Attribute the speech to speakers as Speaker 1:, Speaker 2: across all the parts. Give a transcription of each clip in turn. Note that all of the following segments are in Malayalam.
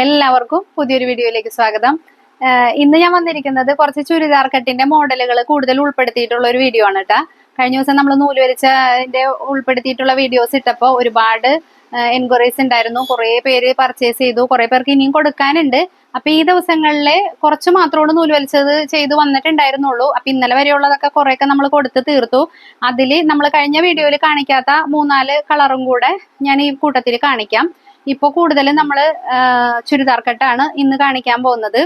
Speaker 1: എല്ലാവർക്കും പുതിയൊരു വീഡിയോയിലേക്ക് സ്വാഗതം. ഇന്ന് ഞാൻ വന്നിരിക്കുന്നത് കുറച്ച് ചുരിദാർ കട്ടിന്റെ മോഡലുകൾ കൂടുതൽ ഉൾപ്പെടുത്തിയിട്ടുള്ള ഒരു വീഡിയോ ആണ് കേട്ടോ കഴിഞ്ഞ ദിവസം നമ്മൾ നൂൽ വരച്ചതിന്റെ ഉൾപ്പെടുത്തിയിട്ടുള്ള വീഡിയോസ് ഇട്ടപ്പോൾ ഒരുപാട് എൻക്വയറീസ് ഉണ്ടായിരുന്നു. കുറേ പേര് പർച്ചേസ് ചെയ്തു. കുറേ പേർക്ക് ഇനിയും കൊടുക്കാനുണ്ട്. അപ്പൊ ഈ ദിവസങ്ങളിൽ കുറച്ച് മാത്രമാണ് നൂൽ വലിച്ചത് ചെയ്തു വന്നിട്ടുണ്ടായിരുന്നുള്ളൂ. അപ്പൊ ഇന്നലെ വരെയുള്ളതൊക്കെ കുറെയൊക്കെ നമ്മൾ കൊടുത്ത് തീർത്തു. അതിൽ നമ്മൾ കഴിഞ്ഞ വീഡിയോയിൽ കാണിക്കാത്ത മൂന്നാൽ കളറും കൂടെ ഞാൻ ഈ കൂട്ടത്തിൽ കാണിക്കാം. ഇപ്പോൾ കൂടുതലും നമ്മൾ ചുരിദാർ കട്ടാണ് ഇന്ന് കാണിക്കാൻ പോകുന്നത്.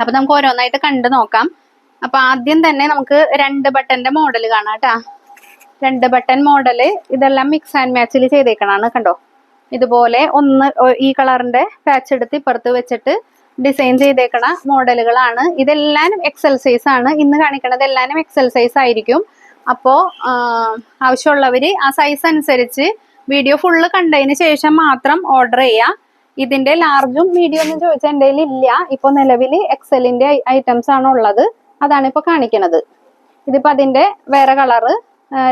Speaker 1: അപ്പൊ നമുക്ക് ഓരോന്നായിട്ട് കണ്ടു നോക്കാം. അപ്പൊ ആദ്യം തന്നെ നമുക്ക് രണ്ട് ബട്ടന്റെ മോഡൽ കാണാം കേട്ടാ. രണ്ട് ബട്ടൺ മോഡൽ ഇതെല്ലാം മിക്സ് ആൻഡ് മാച്ചിൽ ചെയ്തേക്കണാണ് കണ്ടോ? ഇതുപോലെ ഒന്ന് ഈ കളറിന്റെ പാച്ച് എടുത്ത് ഇപ്പുറത്ത് വെച്ചിട്ട് ഡിസൈൻ ചെയ്തേക്കണ മോഡലുകളാണ്. ഇതെല്ലാം എക്സൽ സൈസ് ആണ്. ഇന്ന് കാണിക്കണത് എല്ലാവരും എക്സൽ സൈസ് ആയിരിക്കും. അപ്പോൾ ആവശ്യമുള്ളവർ ആ സൈസ് അനുസരിച്ച് വീഡിയോ ഫുള്ള് കണ്ടതിന് ശേഷം മാത്രം ഓർഡർ ചെയ്യാം. ഇതിന്റെ ലാർജും മീഡിയം ഒന്നും ചോദിച്ചാൽ എന്റെ ഇല്ല. ഇപ്പൊ നിലവിൽ എക്സലിന്റെ ഐറ്റംസ് ആണ് ഉള്ളത്. അതാണ് ഇപ്പൊ കാണിക്കുന്നത് ഇതിപ്പോ അതിന്റെ വേറെ കളറ്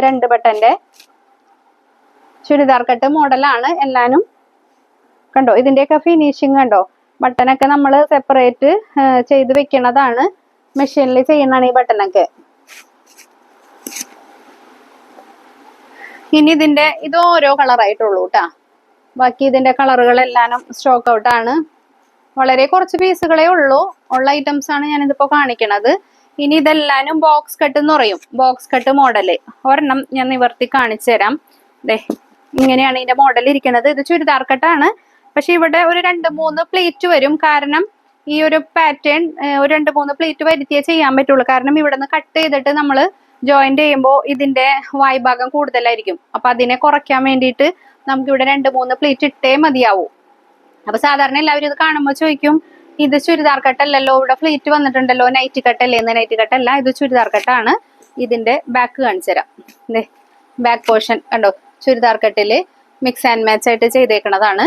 Speaker 1: രണ്ട് ബട്ടന്റെ ചുരിദാർ കട്ട് മോഡലാണ് എല്ലാനും. കണ്ടോ? ഇതിന്റെയൊക്കെ ഫിനിഷിങ് കണ്ടോ? ബട്ടനൊക്കെ നമ്മൾ സെപ്പറേറ്റ് ചെയ്ത് വെക്കണതാണ്. മെഷീനിൽ ചെയ്യുന്നതാണ് ഈ ബട്ടനൊക്കെ ഇനി ഇതിന്റെ ഇത് ഓരോ കളറായിട്ടുള്ളൂ കേട്ടാ ബാക്കി ഇതിന്റെ കളറുകളെല്ലാം സ്റ്റോക്ക് ഔട്ട് ആണ്. വളരെ കുറച്ച് പീസുകളേ ഉള്ളൂ. ഉള്ള ഐറ്റംസ് ആണ് ഞാൻ ഇതിപ്പോ കാണിക്കണത്. ഇനി ഇതെല്ലാനും ബോക്സ് കട്ട് എന്ന് പറയും. ബോക്സ് കട്ട് മോഡൽ ഒരെണ്ണം ഞാൻ നിവർത്തി കാണിച്ചു തരാം. ദേ ഇങ്ങനെയാണ് ഇതിന്റെ മോഡൽ ഇരിക്കുന്നത് ഇത് ചുരിദാർ കട്ടാണ് പക്ഷെ ഇവിടെ ഒരു രണ്ട് മൂന്ന് പ്ലേറ്റ് വരും. കാരണം ഈ ഒരു പാറ്റേൺ ഒരു രണ്ട് മൂന്ന് പ്ലേറ്റ് വരുത്തിയേ ചെയ്യാൻ പറ്റുള്ളൂ. കാരണം ഇവിടെ നിന്ന് കട്ട് ചെയ്തിട്ട് നമ്മൾ ജോയിന്റ് ചെയ്യുമ്പോൾ ഇതിന്റെ വായ്ഭാഗം കൂടുതലായിരിക്കും. അപ്പൊ അതിനെ കുറയ്ക്കാൻ വേണ്ടിയിട്ട് നമുക്ക് ഇവിടെ രണ്ട് മൂന്ന് പ്ലേറ്റ് ഇട്ടേ മതിയാവും. അപ്പൊ സാധാരണ എല്ലാവരും ഇത് കാണുമ്പോൾ ചോദിക്കും ഇത് ചുരിദാർ കട്ടല്ലല്ലോ? ഇവിടെ ഫ്ലീറ്റ് വന്നിട്ടുണ്ടല്ലോ? നൈറ്റ് കട്ടല്ലേ? എന്ന്. നൈറ്റ് കട്ടല്ല ഇത് ചുരിദാർ കട്ടാണ്. ഇതിന്റെ ബാക്ക് കാണിച്ചു തരാം. ബാക്ക് പോർഷൻ കണ്ടോ? ചുരിദാർ കട്ടിൽ മിക്സ് ആൻഡ് മാച്ച് ആയിട്ട് ചെയ്തേക്കണതാണ്.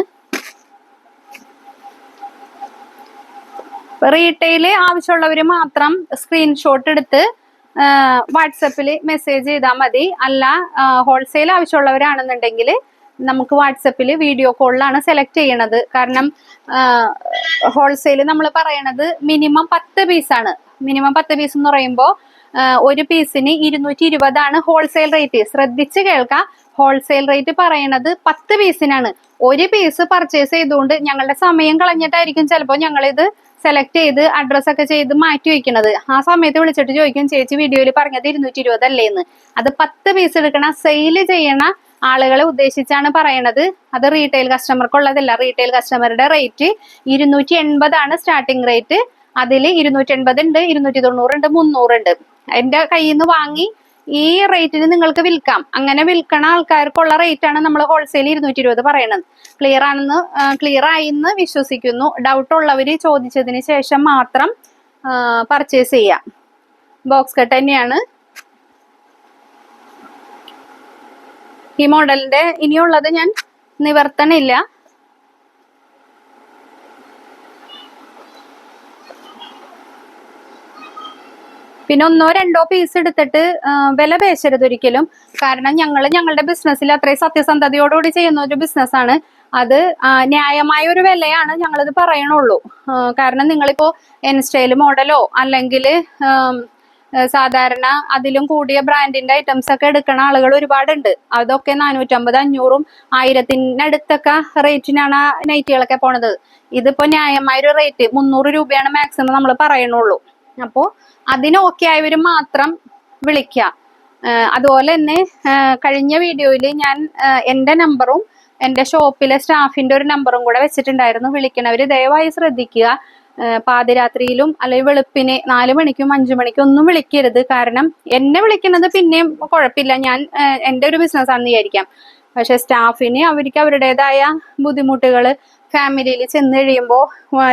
Speaker 1: റീറ്റെയിൽ ആവശ്യമുള്ളവർ മാത്രം സ്ക്രീൻഷോട്ട് എടുത്ത് വാട്സപ്പിൽ മെസ്സേജ് ചെയ്താൽ മതി. അല്ല ഹോൾസെയിൽ ആവശ്യമുള്ളവരാണെന്നുണ്ടെങ്കിൽ നമുക്ക് വാട്സപ്പിൽ വീഡിയോ കോളിലാണ് സെലക്ട് ചെയ്യണത്. കാരണം ഹോൾസെയിൽ നമ്മൾ പറയണത് മിനിമം പത്ത് പീസാണ് മിനിമം പത്ത് പീസ് എന്ന് പറയുമ്പോൾ ഒരു പീസിന് ഇരുന്നൂറ്റി ഇരുപതാണ് ഹോൾസെയിൽ റേറ്റ് ശ്രദ്ധിച്ച് കേൾക്കാം. ഹോൾസെയിൽ റേറ്റ് പറയണത് പത്ത് പീസിനാണ്. ഒരു പീസ് പർച്ചേസ് ചെയ്തുകൊണ്ട് ഞങ്ങളുടെ സമയം കളഞ്ഞിട്ടായിരിക്കും ചിലപ്പോൾ ഞങ്ങളിത് സെലക്ട് ചെയ്ത് അഡ്രസ് ഒക്കെ ചെയ്ത് മാറ്റി വെക്കുന്നത് ആ സമയത്ത് വിളിച്ചിട്ട് ചോദിക്കും ചേച്ചി വീഡിയോയിൽ പറഞ്ഞത് ഇരുന്നൂറ്റി ഇരുപതല്ലേ എന്ന്? അത് പത്ത് പീസ് എടുക്കണ സെയിൽ ചെയ്യണ ആളുകളെ ഉദ്ദേശിച്ചാണ് പറയണത്. അത് റീറ്റെയിൽ കസ്റ്റമർക്കുള്ളതല്ല റീറ്റെയിൽ കസ്റ്റമറുടെ റേറ്റ് ഇരുന്നൂറ്റി എൺപതാണ് സ്റ്റാർട്ടിംഗ് റേറ്റ് അതിൽ ഇരുന്നൂറ്റി എൺപത് ഉണ്ട് ഇരുന്നൂറ്റി തൊണ്ണൂറുണ്ട് മുന്നൂറുണ്ട്. എന്റെ കയ്യിൽ നിന്ന് വാങ്ങി ഈ റേറ്റിന് നിങ്ങൾക്ക് വിൽക്കാം. അങ്ങനെ വിൽക്കണ ആൾക്കാർക്കുള്ള റേറ്റ് ആണ് നമ്മൾ ഹോൾസെയിൽ ഇരുന്നൂറ്റി ഇരുപത് പറയണത്. ക്ലിയർ ആണെന്ന് ക്ലിയർ ആയിന്ന് വിശ്വസിക്കുന്നു. ഡൗട്ട് ഉള്ളവർ ചോദിച്ചതിന് ശേഷം മാത്രം പർച്ചേസ് ചെയ്യാം. ബോക്സ് കട്ട് തന്നെയാണ്. ഈ മോഡലിന്റെ ഇനിയുള്ളത് ഞാൻ നിവർത്തണില്ല. പിന്നെ ഒന്നോ രണ്ടോ പീസ് എടുത്തിട്ട് വില പേശരുത് ഒരിക്കലും. കാരണം ഞങ്ങൾ ഞങ്ങളുടെ ബിസിനസ്സിൽ അത്രയും സത്യസന്ധതയോടുകൂടി ചെയ്യുന്ന ഒരു ബിസിനസ്സാണ് അത് ന്യായമായ ഒരു വിലയാണ് ഞങ്ങളിത് പറയണുള്ളൂ. കാരണം നിങ്ങളിപ്പോ എൻസ്റ്റൈൽ മോഡലോ അല്ലെങ്കിൽ സാധാരണ അതിലും കൂടിയ ബ്രാൻഡിന്റെ ഐറ്റംസ് ഒക്കെ എടുക്കുന്ന ആളുകൾ ഒരുപാടുണ്ട്. അതൊക്കെ നാനൂറ്റമ്പത് അഞ്ഞൂറും ആയിരത്തിനടുത്തൊക്കെ റേറ്റിനാണ് ആ നൈറ്റികളൊക്കെ പോണത്. ഇതിപ്പോ ന്യായമായ ഒരു റേറ്റ് മുന്നൂറ് രൂപയാണ് മാക്സിമം നമ്മൾ പറയണുള്ളൂ. അപ്പോൾ അതിന് ഓക്കെ ആയവർ മാത്രം വിളിക്കുക അതുപോലെ തന്നെ കഴിഞ്ഞ വീഡിയോയിൽ ഞാൻ എന്റെ നമ്പറും എന്റെ ഷോപ്പിലെ സ്റ്റാഫിന്റെ ഒരു നമ്പറും കൂടെ വെച്ചിട്ടുണ്ടായിരുന്നു. വിളിക്കണവർ ദയവായി ശ്രദ്ധിക്കുക. പാതിരാത്രിയിലും അല്ലെങ്കിൽ വെളുപ്പിന് നാല് മണിക്കും അഞ്ചു മണിക്കും ഒന്നും വിളിക്കരുത്. കാരണം എന്നെ വിളിക്കുന്നത് പിന്നെയും കുഴപ്പമില്ല. ഞാൻ എന്റെ ഒരു ബിസിനസ് ആണെന്ന് വിചാരിക്കാം. പക്ഷെ സ്റ്റാഫിന് അവർക്ക് അവരുടേതായ ബുദ്ധിമുട്ടുകൾ ഫാമിലിയിൽ ചെന്ന് കഴിയുമ്പോൾ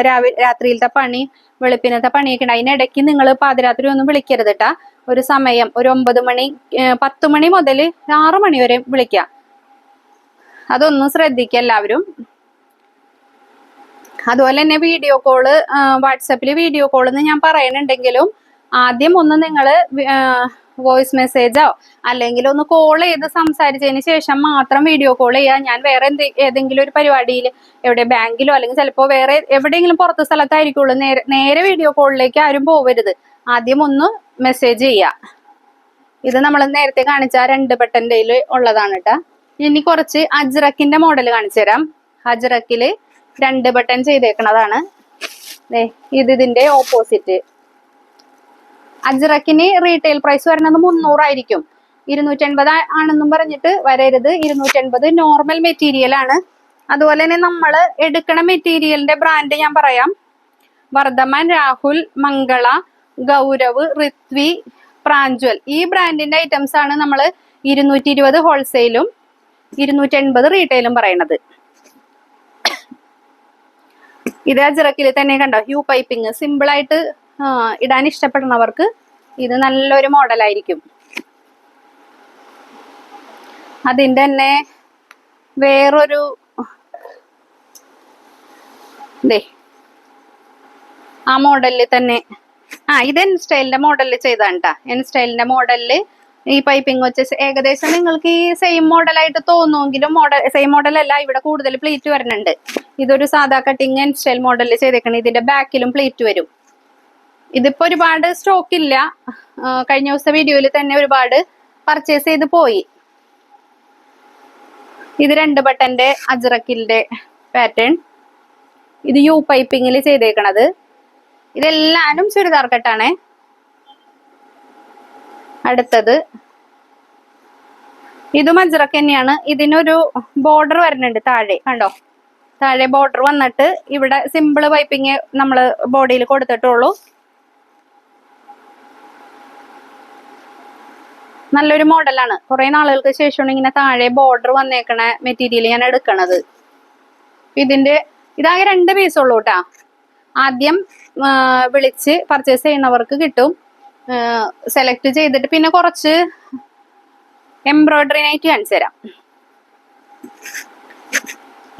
Speaker 1: രാവിലെ രാത്രിയിലത്തെ പണി വെളുപ്പിനത്തെ പണിയൊക്കെ ഉണ്ട് അതിനിടയ്ക്ക് നിങ്ങൾ പാതിരാത്രി ഒന്നും വിളിക്കരുത് കേട്ടാ ഒരു സമയം ഒരു ഒമ്പത് മണി പത്ത് മണി മുതൽ ആറു മണി വരെ വിളിക്കാം. അതൊന്നും ശ്രദ്ധിക്കുക എല്ലാവരും. അതുപോലെ തന്നെ വീഡിയോ കോൾ വാട്സപ്പിൽ വീഡിയോ കോൾ എന്ന് ഞാൻ പറയുന്നുണ്ടെങ്കിലും ആദ്യം ഒന്ന് നിങ്ങൾ വോയിസ് മെസ്സേജോ അല്ലെങ്കിൽ ഒന്ന് കോൾ ചെയ്ത് സംസാരിച്ചതിന് ശേഷം മാത്രം വീഡിയോ കോൾ ചെയ്യുക ഞാൻ വേറെ എന്ത് ഏതെങ്കിലും ഒരു പരിപാടിയിൽ എവിടെ ബാങ്കിലോ അല്ലെങ്കിൽ ചിലപ്പോൾ വേറെ എവിടെയെങ്കിലും പുറത്ത് സ്ഥലത്തായിരിക്കുള്ളൂ. നേരെ നേരെ വീഡിയോ കോളിലേക്ക് ആരും പോവരുത്. ആദ്യം ഒന്ന് മെസ്സേജ് ചെയ്യുക ഇത് നമ്മൾ നേരത്തെ കാണിച്ച രണ്ട് ബട്ടന്റെ ഉള്ളതാണ് കേട്ടോ ഇനി കുറച്ച് അജ്രക്കിന്റെ മോഡൽ കാണിച്ചു തരാം. അജ്രക്കിൽ രണ്ട് ബട്ടൺ ചെയ്തേക്കണതാണ്. ഇത് ഇതിന്റെ ഓപ്പോസിറ്റ് അജ്രക്കിന് റീറ്റെയിൽ പ്രൈസ് വരുന്നത് മുന്നൂറായിരിക്കും. ഇരുന്നൂറ്റി എൺപത് ആണെന്നും പറഞ്ഞിട്ട് വരരുത്. ഇരുന്നൂറ്റി നോർമൽ മെറ്റീരിയൽ ആണ്. അതുപോലെ തന്നെ നമ്മൾ എടുക്കണ മെറ്റീരിയലിന്റെ ബ്രാൻഡ് ഞാൻ പറയാം. വർദ്ധമാൻ രാഹുൽ മംഗള ഗൗരവ് ഋത്വി പ്രാഞ്ച്വൽ ഈ ബ്രാൻഡിന്റെ ഐറ്റംസ് ആണ് നമ്മൾ ഇരുന്നൂറ്റി ഇരുപത് ഹോൾസെയിലും ഇരുന്നൂറ്റി എൺപത് റീറ്റെയിലും പറയണത്. ഇത് അജിറക്കിൽ തന്നെ കണ്ടോ? ഹ്യൂ പൈപ്പിംഗ് ആ, ഇടാൻ ഇഷ്ടപ്പെടുന്നവർക്ക് ഇത് നല്ലൊരു മോഡലായിരിക്കും. അതിന്റെ തന്നെ വേറൊരു ദേ ആ മോഡലിൽ തന്നെ ആ ഇത് എൻ സ്റ്റൈലിന്റെ മോഡലിൽ ചെയ്താണ് കേട്ടോ എൻ സ്റ്റൈലിന്റെ മോഡലിൽ ഈ പൈപ്പിംഗ് വെച്ച് ഏകദേശം നിങ്ങൾക്ക് ഈ സെയിം മോഡലായിട്ട് തോന്നുമെങ്കിലും മോഡൽ സെയിം മോഡലല്ല ഇവിടെ കൂടുതൽ പ്ലീറ്റ് വരുന്നുണ്ട്. ഇതൊരു സാധാ കട്ടിങ് എൻ സ്റ്റൈൽ മോഡലിൽ ചെയ്തേക്കണം. ഇതിന്റെ ബാക്കിലും പ്ലീറ്റ് വരും. ഇതിപ്പോ ഒരുപാട് സ്റ്റോക്ക് ഇല്ല. കഴിഞ്ഞ ദിവസത്തെ വീഡിയോയിൽ തന്നെ ഒരുപാട് പർച്ചേസ് ചെയ്ത് പോയി. ഇത് രണ്ട് ബട്ടന്റെ അജ്രക്കിന്റെ പാറ്റേൺ ഇത് യു പൈപ്പിങ്ങിൽ ചെയ്തേക്കണത്. ഇതെല്ലാനും ചുരിദാർ കെട്ടാണേ അടുത്തത്. ഇതും അജ്രക്ക് തന്നെയാണ്. ഇതിനൊരു ബോർഡർ വരുന്നുണ്ട് താഴെ. കണ്ടോ? താഴെ ബോർഡർ വന്നിട്ട് ഇവിടെ സിമ്പിൾ പൈപ്പിങ് നമ്മൾ ബോഡിയിൽ കൊടുത്തിട്ടുള്ളൂ. നല്ലൊരു മോഡലാണ്. കുറെ നാളുകൾക്ക് ശേഷമാണ് ഇങ്ങനെ താഴെ ബോർഡർ വന്നേക്കണ മെറ്റീരിയൽ ഞാൻ എടുക്കണത്. ഇതിന്റെ ഇതാകെ രണ്ട് പീസ് ഉള്ളൂ കേട്ടാ ആദ്യം വിളിച്ച് പർച്ചേസ് ചെയ്യുന്നവർക്ക് കിട്ടും. സെലക്ട് ചെയ്തിട്ട് പിന്നെ കുറച്ച് എംബ്രോയിഡറി നൈറ്റ് കാണിച്ചു തരാം.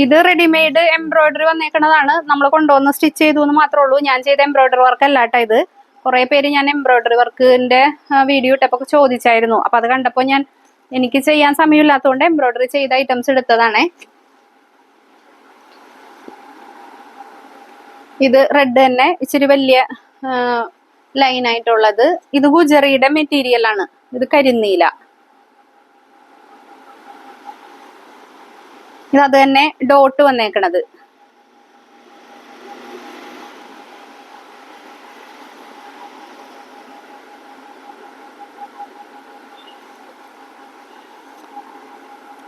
Speaker 1: ഇത് റെഡിമെയ്ഡ് എംബ്രോയിഡറി വന്നേക്കുന്നതാണ് നമ്മൾ കൊണ്ടുവന്ന് സ്റ്റിച്ച് ചെയ്തു എന്ന് മാത്രമേ ഉള്ളൂ. ഞാൻ ചെയ്ത എംബ്രോയിഡറി വർക്ക് അല്ലാട്ടോ ഇത്. കുറെ പേര് ഞാൻ എംബ്രോയിഡറി വർക്കിന്റെ വീഡിയോ ഇട്ടപ്പോൾ ചോദിച്ചായിരുന്നു. അപ്പൊ അത് കണ്ടപ്പോൾ ഞാൻ എനിക്ക് ചെയ്യാൻ സമയമില്ലാത്തതുകൊണ്ട് എംബ്രോയിഡറി ചെയ്ത ഐറ്റംസ് എടുത്തതാണേ. ഇത് റെഡ് തന്നെ ഇച്ചിരി വലിയ ലൈൻ ആയിട്ടുള്ളത്. ഇത് ഗുജറിയുടെ മെറ്റീരിയൽ ആണ്. ഇത് കരിനീല. ഇത് അത് തന്നെ ഡോട്ട് വന്നേക്കണത്.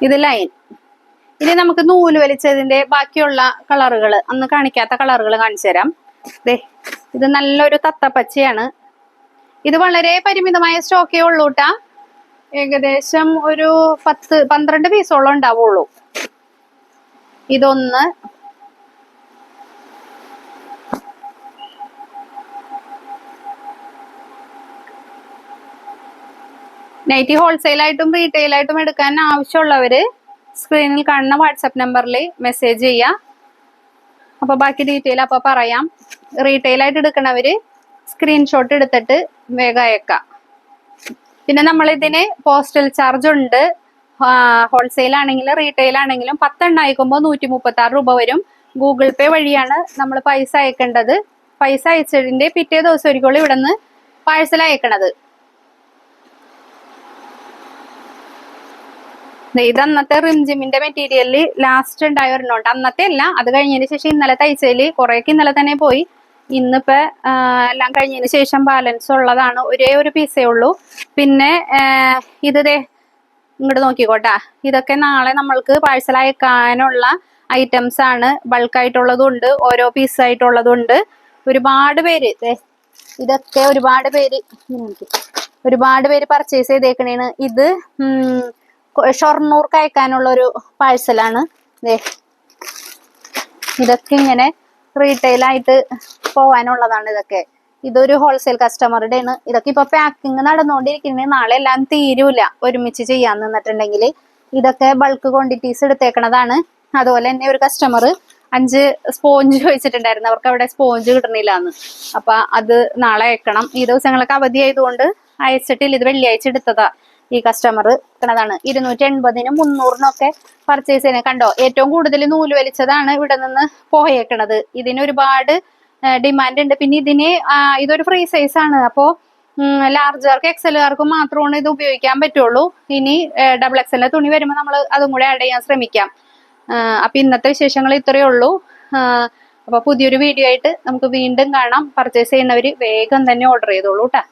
Speaker 1: ഇത് ലൈൻ ഇനി നമുക്ക് നൂൽ വലിച്ചതിന്റെ ബാക്കിയുള്ള കളറുകൾ അന്ന് കാണിക്കാത്ത കളറുകൾ കാണിച്ചു തരാം. ദേ ഇത് നല്ലൊരു തത്തപ്പച്ചയാണ്. ഇത് വളരെ പരിമിതമായ സ്റ്റോക്കേ ഉള്ളൂട്ടാ ഏകദേശം ഒരു പത്ത് പന്ത്രണ്ട് പീസോളം ഉണ്ടാവുള്ളൂ. ഇതൊന്ന് നൈറ്റി ഹോൾസെയിൽ ആയിട്ടും റീറ്റെയിൽ ആയിട്ടും എടുക്കാൻ ആവശ്യമുള്ളവര് സ്ക്രീനിൽ കാണുന്ന വാട്സപ്പ് നമ്പറിൽ മെസ്സേജ് ചെയ്യുക അപ്പൊ ബാക്കി ഡീറ്റെയിൽ അപ്പൊ പറയാം. റീറ്റെയിൽ ആയിട്ട് എടുക്കണവര് സ്ക്രീൻഷോട്ട് എടുത്തിട്ട് വേഗം അയക്കാം. പിന്നെ നമ്മൾ ഇതിന് പോസ്റ്റൽ ചാർജ് ഉണ്ട് ഹോൾസെയിൽ ആണെങ്കിലും റീറ്റെയിൽ ആണെങ്കിലും പത്തെണ്ണം അയക്കുമ്പോൾ നൂറ്റി മുപ്പത്തി ആറ് രൂപ വരും. ഗൂഗിൾ പേ വഴിയാണ് നമ്മൾ പൈസ അയക്കേണ്ടത്. പൈസ അയച്ചതിന്റെ പിറ്റേ ദിവസം ഒരിക്കലും ഇവിടെ നിന്ന് പാഴ്സൽ അയക്കണത്. ഇത് അന്നത്തെ റിംജിമിന്റെ മെറ്റീരിയലിൽ ലാസ്റ്റ് ഉണ്ടായ ഒരെണ്ണമുണ്ട് അന്നത്തെ അല്ല അത് കഴിഞ്ഞതിന് ശേഷം ഇന്നലെ തയ്ച്ചതിൽ കുറേയൊക്കെ ഇന്നലെ തന്നെ പോയി. ഇന്നിപ്പോ എല്ലാം കഴിഞ്ഞതിന് ശേഷം ബാലൻസ് ഉള്ളതാണ് ഒരേ ഒരു പീസേ ഉള്ളൂ. പിന്നെ ഇത് ഇങ്ങോട്ട് നോക്കിക്കോട്ടാ. ഇതൊക്കെ നാളെ നമ്മൾക്ക് പാഴ്സൽ അയക്കാനുള്ള ഐറ്റംസ് ആണ്. ബൾക്ക് ആയിട്ടുള്ളതുണ്ട് ഓരോ പീസ് ആയിട്ടുള്ളതുണ്ട് ഒരുപാട് പേര് ഇതൊക്കെ ഒരുപാട് പേര് ഒരുപാട് പേര് പർച്ചേസ് ചെയ്തേക്കണേണ്. ഇത് ഷൊർണൂർക്ക് അയക്കാനുള്ള ഒരു പാഴ്സലാണ്. ഇതൊക്കെ ഇങ്ങനെ റീറ്റെയിൽ ആയിട്ട് പോവാനുള്ളതാണ് ഇതൊക്കെ. ഇതൊരു ഹോൾസെയിൽ കസ്റ്റമറുടെ ആണ് ഇതൊക്കെ ഇപ്പൊ പാക്കിങ് നടന്നുകൊണ്ടിരിക്കുന്നത് നാളെ എല്ലാം തീരൂല ഒരുമിച്ച് ചെയ്യാൻ നിന്നിട്ടുണ്ടെങ്കിൽ. ഇതൊക്കെ ബൾക്ക് ക്വാണ്ടിറ്റീസ് എടുത്തേക്കണതാണ്. അതുപോലെ തന്നെ ഒരു കസ്റ്റമർ അഞ്ച് സ്പോഞ്ച് ചോദിച്ചിട്ടുണ്ടായിരുന്നു അവർക്ക് അവിടെ സ്പോഞ്ച് കിട്ടണില്ല എന്ന് അപ്പൊ അത് നാളെ അയക്കണം. ഈ ദിവസങ്ങളൊക്കെ അവധി ആയതുകൊണ്ട് അയച്ചിട്ടില്ല. ഇത് വെള്ളിയാഴ്ച എടുത്തതാ. ഈ കസ്റ്റമർ ാണ് ഇരുന്നൂറ്റി എൺപതിനും മുന്നൂറിനൊക്കെ പർച്ചേസ് ചെയ്യുന്നത്. കണ്ടോ ഏറ്റവും കൂടുതൽ നൂൽ വലിച്ചതാണ് ഇവിടെ നിന്ന് പോയേക്കണത്. ഇതിന് ഒരുപാട് ഡിമാൻഡ് ഉണ്ട്. പിന്നെ ഇതിന് ഇതൊരു ഫ്രീ സൈസ് ആണ്. അപ്പോ ലാർജുകാർക്ക് എക്സലുകാർക്കും മാത്രമാണ് ഇത് ഉപയോഗിക്കാൻ പറ്റുള്ളൂ. ഇനി ഡബിൾ എക്സലിന്റെ തുണി വരുമ്പോൾ നമ്മൾ അതും കൂടെ ആഡ് ചെയ്യാൻ ശ്രമിക്കാം. അപ്പൊ ഇന്നത്തെ വിശേഷങ്ങൾ ഇത്രയേ ഉള്ളൂ. അപ്പൊ പുതിയൊരു വീഡിയോ ആയിട്ട് നമുക്ക് വീണ്ടും കാണാം. പർച്ചേസ് ചെയ്യുന്നവർ വേഗം തന്നെ ഓർഡർ ചെയ്തോളൂ കേട്ടോ